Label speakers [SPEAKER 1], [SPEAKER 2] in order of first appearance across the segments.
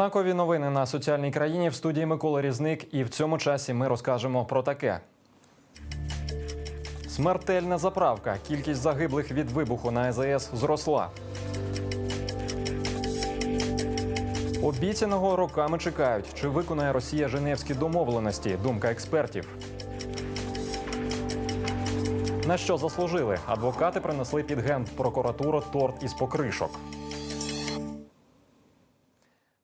[SPEAKER 1] Знакові новини на соціальній країні в студії Микола Різник. І в цьому часі ми розкажемо про таке. Смертельна заправка. Кількість загиблих від вибуху на АЗС зросла. Обіцяного роками чекають, чи виконає Росія Женевські домовленості. Думка експертів. На що заслужили? Адвокати принесли під генпрокуратуру торт із покришок.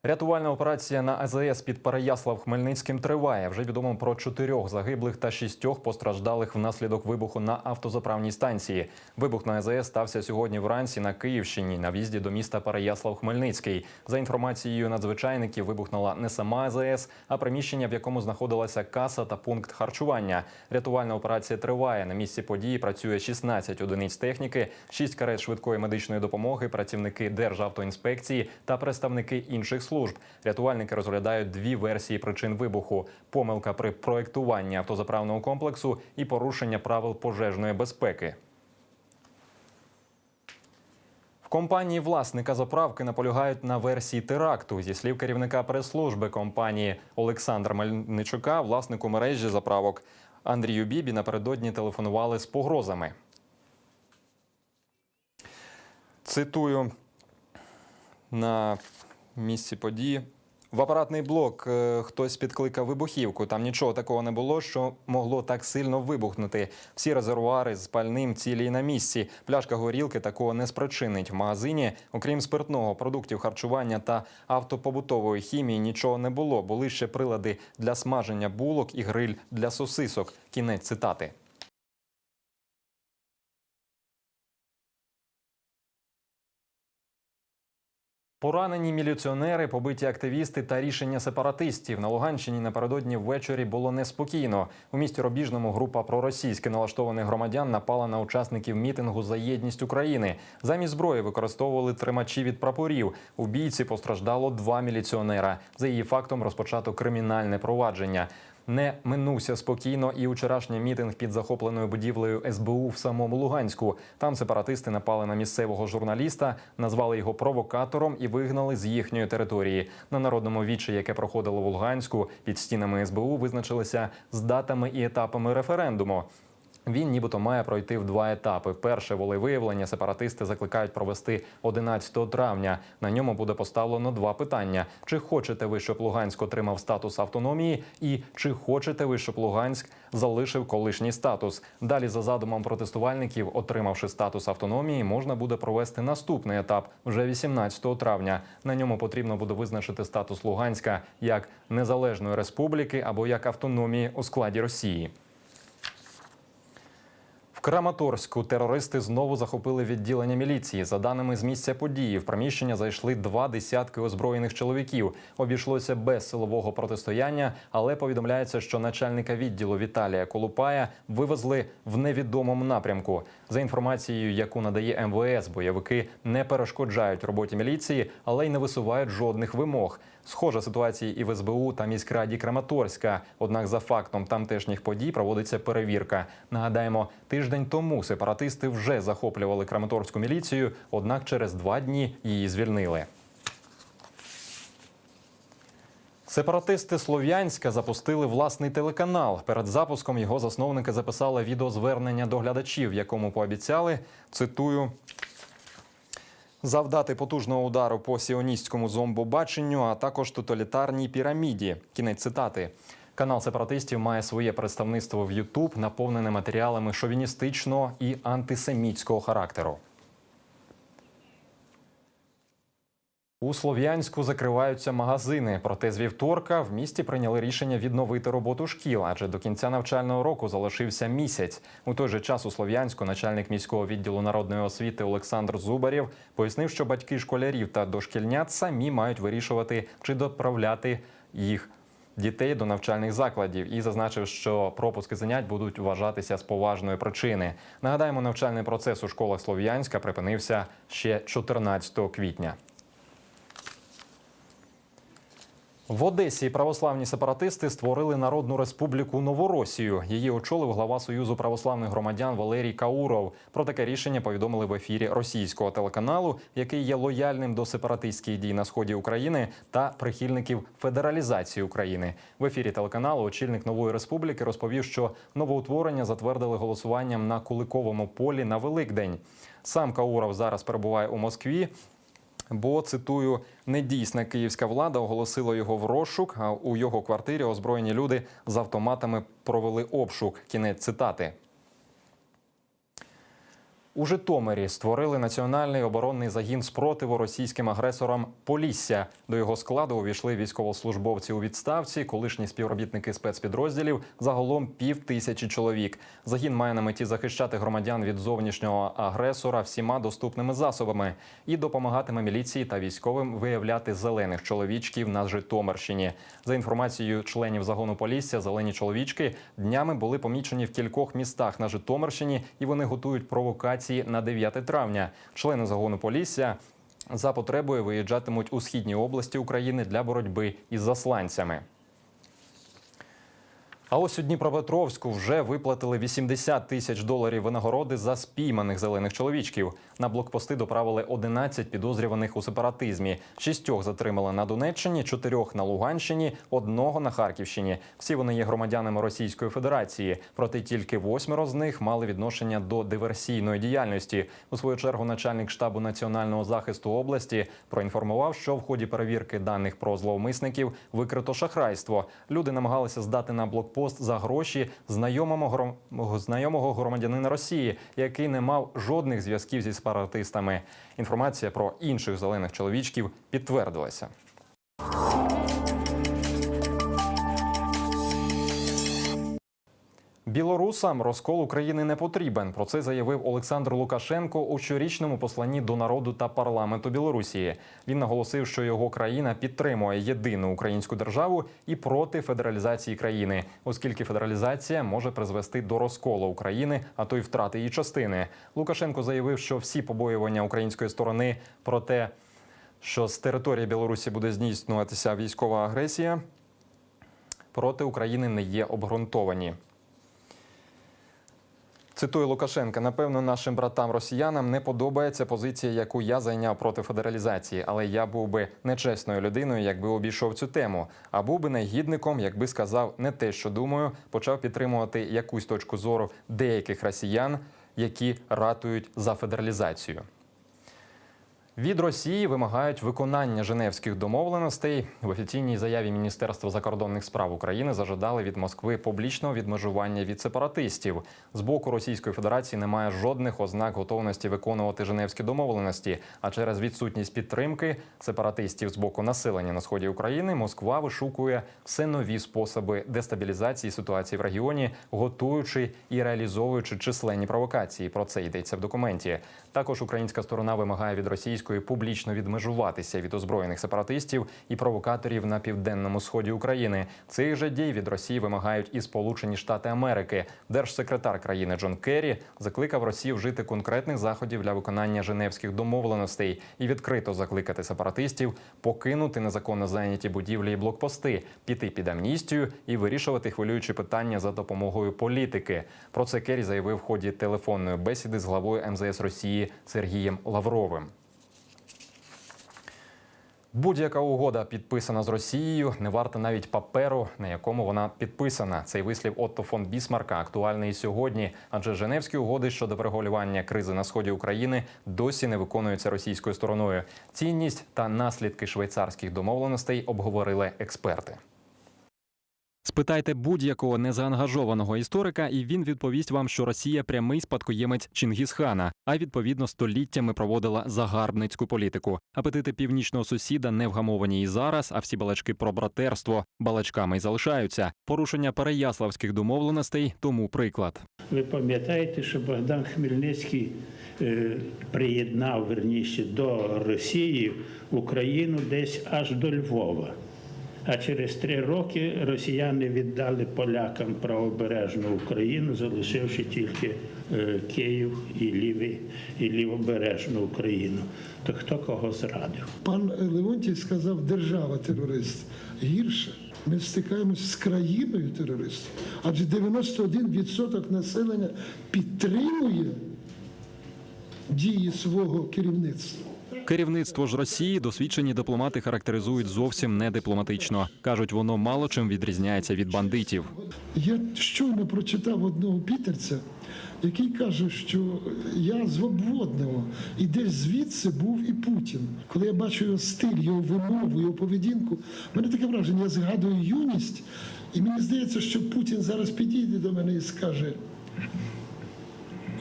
[SPEAKER 1] Рятувальна операція на АЗС під Переяслав Хмельницьким триває. Вже відомо про чотирьох загиблих та шістьох постраждалих внаслідок вибуху на автозаправній станції. Вибух на АЗС стався сьогодні вранці на Київщині на в'їзді до міста Переяслав Хмельницький. За інформацією надзвичайників, вибухнула не сама АЗС, а приміщення, в якому знаходилася каса та пункт харчування. Рятувальна операція триває. На місці події працює 16 одиниць техніки, 6 карет швидкої медичної допомоги, працівники Державтоінспекції та представники інших служб. Рятувальники розглядають дві версії причин вибуху: помилка при проєктуванні автозаправного комплексу і порушення правил пожежної безпеки. В компанії власника заправки наполягають на версії теракту. Зі слів керівника прес-служби компанії Олександра Мельничука, власнику мережі заправок Андрію Бібі напередодні телефонували з погрозами. Цитую на місці події. В апаратний блок е, хтось підкликав вибухівку. Там нічого такого не було, що могло так сильно вибухнути. Всі резервуари з пальним цілі й на місці. Пляшка горілки такого не спричинить. В магазині, окрім спиртного, продуктів харчування та автопобутової хімії, нічого не було. Були ще прилади для смаження булок і гриль для сосисок. Кінець цитати. Поранені міліціонери, побиті активісти та рішення сепаратистів на Луганщині напередодні ввечері було неспокійно. У місті Робіжному група проросійськи налаштованих громадян напала на учасників мітингу за єдність України. Замість зброї використовували тримачі від прапорів. У бійці постраждало два міліціонера. За її фактом розпочато кримінальне провадження. Не минувся спокійно і вчорашній мітинг під захопленою будівлею СБУ в самому Луганську. Там сепаратисти напали на місцевого журналіста, назвали його провокатором і вигнали з їхньої території. На народному вічі, яке проходило в Луганську, під стінами СБУ визначилися з датами і етапами референдуму. Він нібито має пройти в два етапи. Перше волевиявлення сепаратисти закликають провести 11 травня. На ньому буде поставлено два питання: чи хочете ви, щоб Луганськ отримав статус автономії, і чи хочете ви, щоб Луганськ залишив колишній статус? Далі, за задумом протестувальників, отримавши статус автономії, можна буде провести наступний етап вже 18 травня. На ньому потрібно буде визначити статус Луганська як незалежної республіки або як автономії у складі Росії. Краматорську терористи знову захопили відділення міліції. За даними з місця події, в приміщення зайшли два десятки озброєних чоловіків. Обійшлося без силового протистояння, але повідомляється, що начальника відділу Віталія Колупая вивезли в невідомому напрямку. За інформацією, яку надає МВС, бойовики не перешкоджають роботі міліції, але й не висувають жодних вимог. Схожа ситуація і в СБУ та міськраді Краматорська. Однак, за фактом тамтешніх подій проводиться перевірка. Нагадаємо, тиждень тому сепаратисти вже захоплювали Краматорську міліцію, однак через два дні її звільнили. Сепаратисти Слов'янська запустили власний телеканал. Перед запуском його засновники записали відеозвернення до глядачів, якому пообіцяли цитую. Завдати потужного удару по сіоністському зомбобаченню, а також тоталітарній піраміді. Кінець цитати. Канал сепаратистів має своє представництво в Ютуб, наповнене матеріалами шовіністичного і антисемітського характеру. У Слов'янську закриваються магазини. Проте з вівторка в місті прийняли рішення відновити роботу шкіл, адже до кінця навчального року залишився місяць. У той же час у Слов'янську начальник міського відділу народної освіти Олександр Зубарєв пояснив, що батьки школярів та дошкільнят самі мають вирішувати, чи доправляти їх. Дітей до навчальних закладів і зазначив, що пропуски занять будуть вважатися з поважної причини. Нагадаємо, навчальний процес у школах Слов'янська припинився ще 14 квітня. В Одесі православні сепаратисти створили Народну Республіку Новоросію. Її очолив глава Союзу православних громадян Валерій Кауров. Про таке рішення повідомили в ефірі російського телеканалу, який є лояльним до сепаратистських дій на сході України та прихильників федералізації України. В ефірі телеканалу очільник нової республіки розповів, що новоутворення затвердили голосуванням на Куликовому полі на Великдень. Сам Кауров зараз перебуває у Москві. Бо цитую, недійсна київська влада оголосила його в розшук. А у його квартирі озброєні люди з автоматами провели обшук. Кінець цитати. У Житомирі створили національний оборонний загін спротиву російським агресорам Полісся. До його складу увійшли військовослужбовці у відставці, колишні співробітники спецпідрозділів, загалом пів тисячі чоловік. Загін має на меті захищати громадян від зовнішнього агресора всіма доступними засобами і допомагатиме міліції та військовим виявляти зелених чоловічків на Житомирщині. За інформацією членів загону Полісся, зелені чоловічки днями були помічені в кількох містах на Житомирщині, і вони готують провокації на 9 травня. Члени загону Полісся за потребою виїжджатимуть у східні області України для боротьби із засланцями. А ось у Дніпропетровську вже виплатили 80 тисяч доларів винагороди за спійманих зелених чоловічків. На блокпости доправили 11 підозрюваних у сепаратизмі. Шістьох затримали на Донеччині, чотирьох на Луганщині, одного на Харківщині. Всі вони є громадянами Російської Федерації. Проте тільки восьмеро з них мали відношення до диверсійної діяльності. У свою чергу начальник штабу національного захисту області проінформував, що в ході перевірки даних про зловмисників викрито шахрайство. Люди намагалися здати на блокпост за гроші знайомого гром... знайомого громадянина Росії, який не мав жодних зв'язків зі сепаратистами. Інформація про інших зелених чоловічків підтвердилася. Білорусам розкол України не потрібен. Про це заявив Олександр Лукашенко у щорічному посланні до народу та парламенту Білорусі. Він наголосив, що його країна підтримує єдину українську державу і проти федералізації країни, оскільки федералізація може призвести до розколу України, а то й втрати її частини. Лукашенко заявив, що всі побоювання української сторони про те, що з території Білорусі буде здійснюватися військова агресія, проти України не є обґрунтовані. Цитую Лукашенка: напевно, нашим братам росіянам не подобається позиція, яку я зайняв проти федералізації, але я був би нечесною людиною, якби обійшов цю тему. А був би негідником, якби сказав не те, що думаю, почав підтримувати якусь точку зору деяких росіян, які ратують за федералізацію. Від Росії вимагають виконання Женевських домовленостей. В офіційній заяві Міністерства закордонних справ України зажадали від Москви публічного відмежування від сепаратистів. З боку Російської Федерації немає жодних ознак готовності виконувати Женевські домовленості. А через відсутність підтримки сепаратистів з боку населення на сході України Москва вишукує все нові способи дестабілізації ситуації в регіоні, готуючи і реалізовуючи численні провокації. Про це йдеться в документі. Також українська сторона вимагає від російської публічно відмежуватися від озброєних сепаратистів і провокаторів на південному сході України. Цих же дій від Росії вимагають і Сполучені Штати Америки. Держсекретар країни Джон Керрі закликав Росію вжити конкретних заходів для виконання Женевських домовленостей і відкрито закликати сепаратистів покинути незаконно зайняті будівлі і блокпости, піти під амністію і вирішувати хвилюючі питання за допомогою політики. Про це Керрі заявив в ході телефонної бесіди з главою МЗС Росії Сергієм Лавровим. Будь-яка угода підписана з Росією, не варта навіть паперу, на якому вона підписана. Цей вислів Отто фон Бісмарка актуальний і сьогодні, адже Женевські угоди щодо врегулювання кризи на сході України досі не виконуються російською стороною. Цінність та наслідки швейцарських домовленостей обговорили експерти. Спитайте будь-якого незаангажованого історика, і він відповість вам, що Росія прямий спадкоємець Чингісхана, а відповідно століттями проводила загарбницьку політику. Апетити північного сусіда не вгамовані і зараз, а всі балачки про братерство балачками й залишаються. Порушення переяславських домовленостей тому приклад.
[SPEAKER 2] Ви пам'ятаєте, що Богдан Хмельницький е, приєднав верніше до Росії Україну десь аж до Львова. А через три роки росіяни віддали полякам правобережну Україну, залишивши тільки е, Київ і, лівий, і лівобережну Україну. То хто кого зрадив?
[SPEAKER 3] Пан Леонтій сказав, держава терорист. Гірше. Ми стикаємось з країною терористів, адже 91% населення підтримує дії свого керівництва.
[SPEAKER 1] Керівництво ж Росії досвідчені дипломати характеризують зовсім не дипломатично. кажуть, воно мало чим відрізняється від бандитів.
[SPEAKER 3] Я щойно прочитав одного пітерця, який каже, що я з обводного, і десь звідси був і Путін. Коли я бачу його стиль, його вимову, його поведінку, мене таке враження, я згадую юність, і мені здається, що Путін зараз підійде до мене і скаже: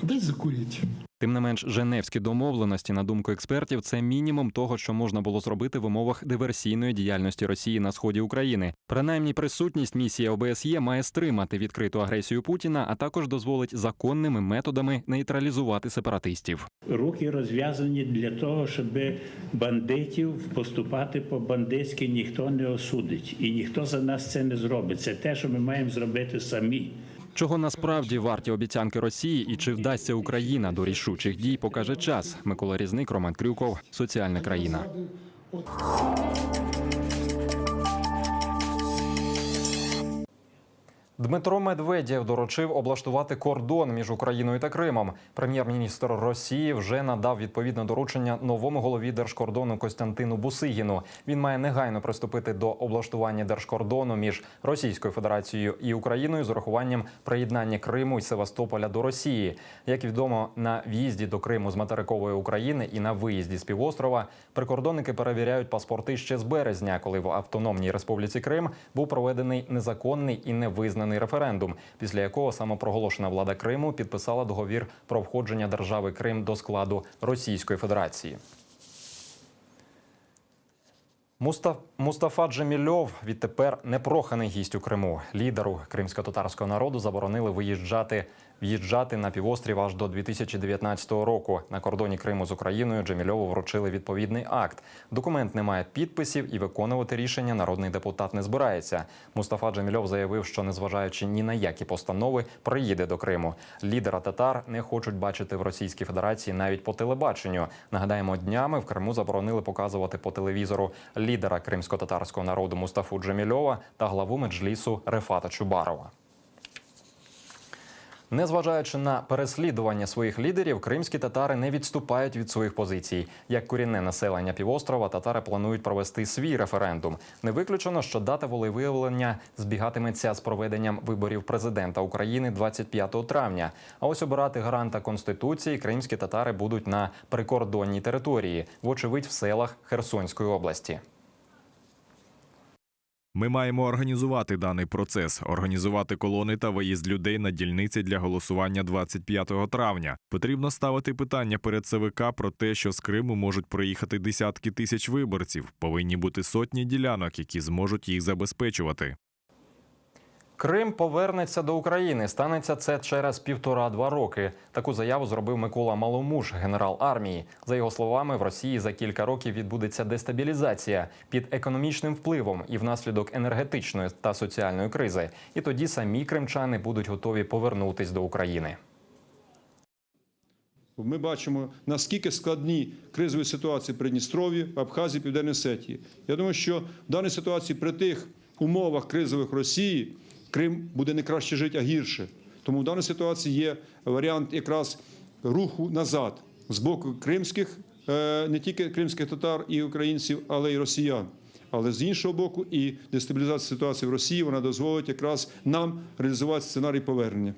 [SPEAKER 3] дай закуріть.
[SPEAKER 1] Тим не менш, женевські домовленості, на думку експертів, це мінімум того, що можна було зробити в умовах диверсійної діяльності Росії на сході України. Принаймні, присутність місії ОБСЄ має стримати відкриту агресію Путіна, а також дозволить законними методами нейтралізувати сепаратистів.
[SPEAKER 2] Руки розв'язані для того, щоб бандитів поступати по бандитськи ніхто не осудить. І ніхто за нас це не зробить. Це те, що ми маємо зробити самі.
[SPEAKER 1] Чого насправді варті обіцянки Росії і чи вдасться Україна до рішучих дій, покаже час. Микола Різник, Роман Крюков, соціальна країна. Дмитро Медведєв доручив облаштувати кордон між Україною та Кримом. Прем'єр-міністр Росії вже надав відповідне доручення новому голові держкордону Костянтину Бусигіну. Він має негайно приступити до облаштування держкордону між Російською Федерацією і Україною з урахуванням приєднання Криму і Севастополя до Росії. Як відомо, на в'їзді до Криму з материкової України і на виїзді з півострова прикордонники перевіряють паспорти ще з березня, коли в Автономній Республіці Крим був проведений незаконний і невизнаний референдум, після якого самопроголошена влада Криму підписала договір про входження держави Крим до складу Російської Федерації. Муста... Мустафа Джемільов відтепер непроханий гість у Криму. Лідеру кримсько-татарського народу заборонили виїжджати в'їжджати на півострів аж до 2019 року. На кордоні Криму з Україною Джемільову вручили відповідний акт. Документ не має підписів і виконувати рішення народний депутат не збирається. Мустафа Джемільов заявив, що незважаючи ні на які постанови, приїде до Криму. Лідера татар не хочуть бачити в Російській Федерації навіть по телебаченню. Нагадаємо, днями в Криму заборонили показувати по телевізору лідера кримсько-татарського народу Мустафу Джемільова та главу меджлісу Рефата Чубарова. Незважаючи на переслідування своїх лідерів, кримські татари не відступають від своїх позицій. Як корінне населення півострова, татари планують провести свій референдум. Не виключено, що дата волевиявлення збігатиметься з проведенням виборів президента України 25 травня. А ось обирати гаранта конституції кримські татари будуть на прикордонній території, вочевидь в селах Херсонської області.
[SPEAKER 4] Ми маємо організувати даний процес, організувати колони та виїзд людей на дільниці для голосування 25 травня. Потрібно ставити питання перед ЦВК про те, що з Криму можуть проїхати десятки тисяч виборців. Повинні бути сотні ділянок, які зможуть їх забезпечувати.
[SPEAKER 1] Крим повернеться до України. Станеться це через півтора-два роки. Таку заяву зробив Микола Маломуж, генерал армії. За його словами, в Росії за кілька років відбудеться дестабілізація під економічним впливом і внаслідок енергетичної та соціальної кризи. І тоді самі кримчани будуть готові повернутись до України.
[SPEAKER 5] Ми бачимо, наскільки складні кризові ситуації в Придністров'ї, Абхазії, Південній Осетії. Я думаю, що в даній ситуації при тих умовах кризових Росії Крим буде не краще жити, а гірше. Тому в даній ситуації є варіант якраз руху назад з боку кримських, е, не тільки кримських татар і українців, але й росіян. Але з іншого боку, і дестабілізація ситуації в Росії вона дозволить якраз нам реалізувати сценарій повернення.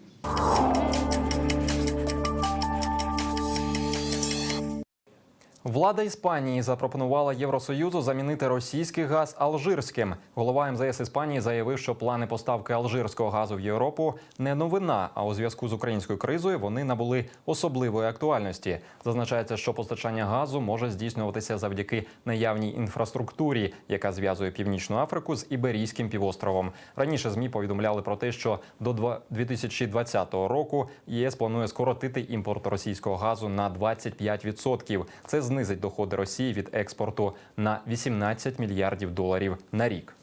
[SPEAKER 1] Влада Іспанії запропонувала Євросоюзу замінити російський газ алжирським. Голова МЗС Іспанії заявив, що плани поставки алжирського газу в Європу не новина. А у зв'язку з українською кризою вони набули особливої актуальності. Зазначається, що постачання газу може здійснюватися завдяки наявній інфраструктурі, яка зв'язує Північну Африку з Іберійським півостровом. Раніше змі повідомляли про те, що до два- 2020 року ЄС планує скоротити імпорт російського газу на 25%. Це знизить доходи Росії від експорту на 18 мільярдів доларів на рік.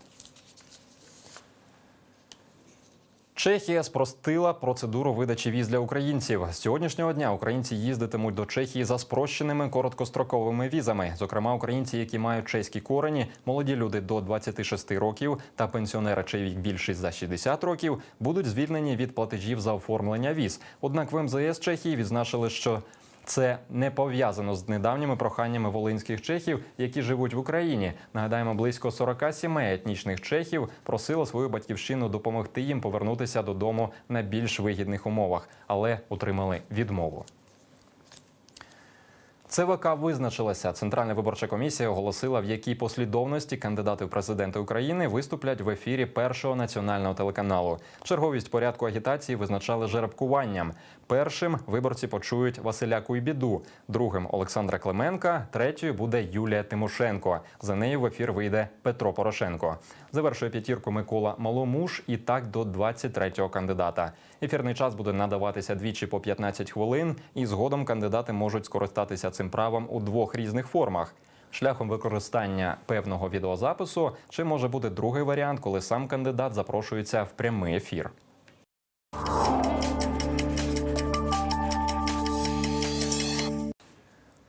[SPEAKER 1] Чехія спростила процедуру видачі віз для українців. З сьогоднішнього дня українці їздитимуть до Чехії за спрощеними короткостроковими візами. Зокрема, українці, які мають чеські корені, молоді люди до 26 років та пенсіонери, чий вік більшість за 60 років, будуть звільнені від платежів за оформлення віз. Однак в МЗС Чехії відзначили, що це не пов'язано з недавніми проханнями волинських чехів, які живуть в Україні. Нагадаємо, близько 40 сімей етнічних чехів просили свою батьківщину допомогти їм повернутися додому на більш вигідних умовах, але отримали відмову. ЦВК визначилася. Центральна виборча комісія оголосила, в якій послідовності кандидати в президенти України виступлять в ефірі першого національного телеканалу. Черговість порядку агітації визначали жеребкуванням. Першим виборці почують Василя Куйбіду, другим Олександра Клименка, третьою буде Юлія Тимошенко. За нею в ефір вийде Петро Порошенко. Завершує п'ятірку Микола Маломуш і так до 23-го кандидата. Ефірний час буде надаватися двічі по 15 хвилин, і згодом кандидати можуть скористатися цим правом у двох різних формах. Шляхом використання певного відеозапису чи може бути другий варіант, коли сам кандидат запрошується в прямий ефір.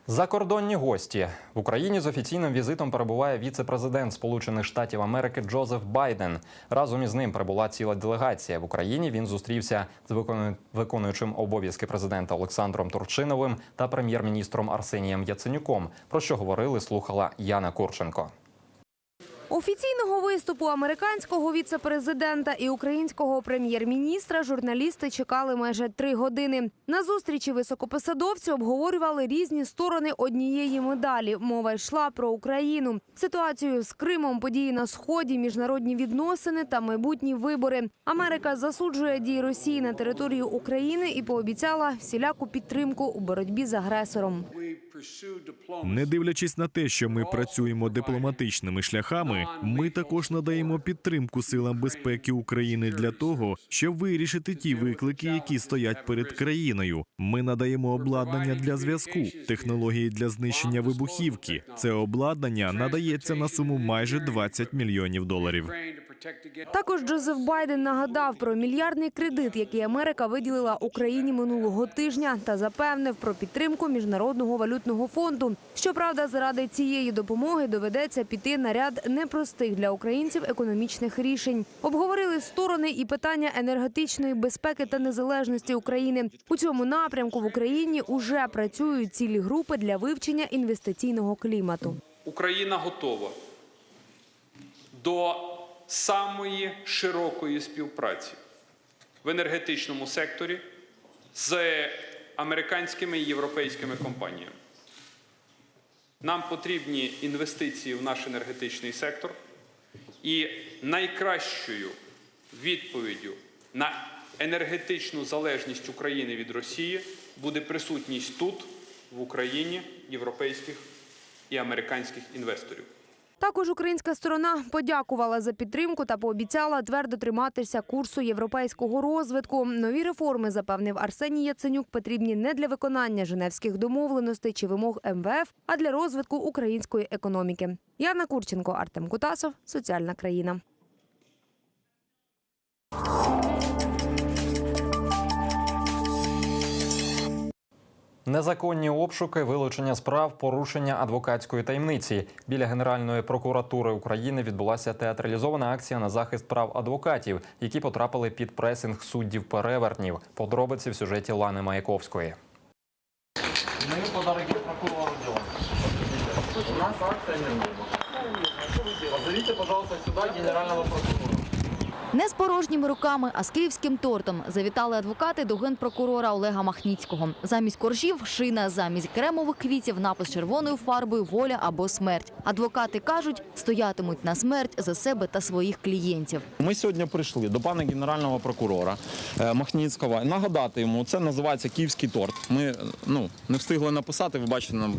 [SPEAKER 1] Закордонні гості в Україні з офіційним візитом перебуває віце-президент Сполучених Штатів Америки Джозеф Байден. Разом із ним прибула ціла делегація. В Україні він зустрівся з викону- виконуючим обов'язки президента Олександром Турчиновим та прем'єр-міністром Арсенієм Яценюком. Про що говорили, слухала Яна Курченко.
[SPEAKER 6] Офіційного виступу американського віце-президента і українського прем'єр-міністра журналісти чекали майже три години. На зустрічі високопосадовці обговорювали різні сторони однієї медалі. Мова йшла про Україну, ситуацію з Кримом, події на сході, міжнародні відносини та майбутні вибори. Америка засуджує дії Росії на території України і пообіцяла всіляку підтримку у боротьбі з агресором.
[SPEAKER 4] Не дивлячись на те, що ми працюємо дипломатичними шляхами, ми також надаємо підтримку силам безпеки України для того, щоб вирішити ті виклики, які стоять перед країною. Ми надаємо обладнання для зв'язку, технології для знищення вибухівки. Це обладнання надається на суму майже 20 мільйонів доларів.
[SPEAKER 6] Також Джозеф Байден нагадав про мільярдний кредит, який Америка виділила Україні минулого тижня, та запевнив про підтримку міжнародного валютного фонду. Щоправда, заради цієї допомоги доведеться піти на ряд непростих для українців економічних рішень. Обговорили сторони і питання енергетичної безпеки та незалежності України. У цьому напрямку в Україні уже працюють цілі групи для вивчення інвестиційного клімату.
[SPEAKER 7] Україна готова до самої широкої співпраці в енергетичному секторі з американськими і європейськими компаніями. Нам потрібні інвестиції в наш енергетичний сектор, і найкращою відповіддю на енергетичну залежність України від Росії буде присутність тут, в Україні, європейських і американських інвесторів.
[SPEAKER 6] Також українська сторона подякувала за підтримку та пообіцяла твердо триматися курсу європейського розвитку. Нові реформи, запевнив Арсеній Яценюк, потрібні не для виконання женевських домовленостей чи вимог МВФ, а для розвитку української економіки. Яна Курченко, Артем Кутасов, соціальна країна.
[SPEAKER 1] Незаконні обшуки, вилучення справ, порушення адвокатської таємниці. Біля Генеральної прокуратури України відбулася театралізована акція на захист прав адвокатів, які потрапили під пресинг суддів перевертнів. Подробиці в сюжеті Лани Маяковської.
[SPEAKER 8] Мы подарки прокурору. У нас акция не Позовите, пожалуйста, сюда генерального прокурора.
[SPEAKER 9] Не з порожніми руками, а з київським тортом завітали адвокати до генпрокурора Олега Махніцького. Замість коржів шина, замість кремових квітів напис червоною фарбою воля або смерть. Адвокати кажуть, стоятимуть на смерть за себе та своїх клієнтів.
[SPEAKER 8] Ми сьогодні прийшли до пана генерального прокурора е, Махніцького нагадати йому, це називається київський торт. Ми е, ну, не встигли написати, ви бачите, нам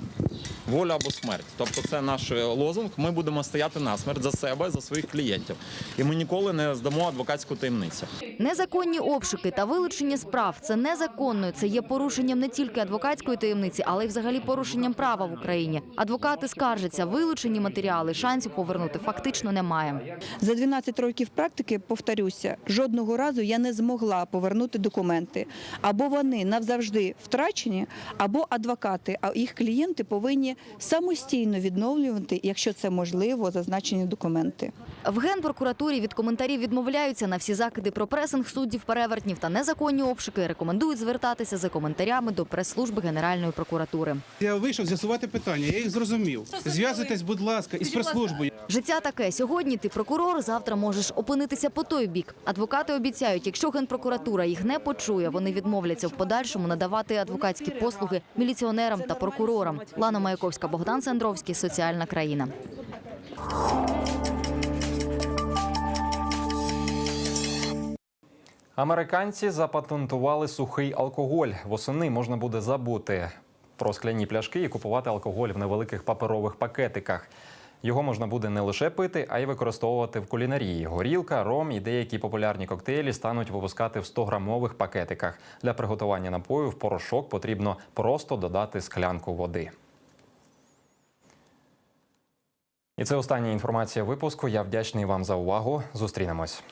[SPEAKER 8] воля або смерть. Тобто, це наш лозунг. Ми будемо стояти на смерть за себе, за своїх клієнтів. І ми ніколи не здамо адвокатську таємницю.
[SPEAKER 9] Незаконні обшуки та вилучення справ це незаконно. Це є порушенням не тільки адвокатської таємниці, але й взагалі порушенням права в Україні. Адвокати скаржаться, вилучені матеріали шансів повернути фактично немає.
[SPEAKER 10] За 12 років практики, повторюся, жодного разу я не змогла повернути документи. Або вони навзавжди втрачені, або адвокати, а їх клієнти повинні самостійно відновлювати, якщо це можливо, зазначені документи.
[SPEAKER 9] В генпрокуратурі від коментарів відмовляються на всі закиди про пресинг суддів перевертнів та незаконні обшуки. Рекомендують звертатися за коментарями до прес-служби Генеральної прокуратури.
[SPEAKER 11] Я вийшов з'ясувати питання, я їх зрозумів. Зв'язуйтесь, будь ласка, із прес-службою.
[SPEAKER 9] Життя таке. Сьогодні ти прокурор, завтра можеш опинитися по той бік. Адвокати обіцяють, якщо генпрокуратура їх не почує, вони відмовляться в подальшому надавати адвокатські послуги міліціонерам та прокурорам. Лана Маяковська, Богдан Сандровський, соціальна країна.
[SPEAKER 1] Американці запатентували сухий алкоголь. Восени можна буде забути про скляні пляшки і купувати алкоголь в невеликих паперових пакетиках. Його можна буде не лише пити, а й використовувати в кулінарії. Горілка, ром і деякі популярні коктейлі стануть випускати в 100-грамових пакетиках. Для приготування напою в порошок потрібно просто додати склянку води. І це остання інформація випуску. Я вдячний вам за увагу. Зустрінемось.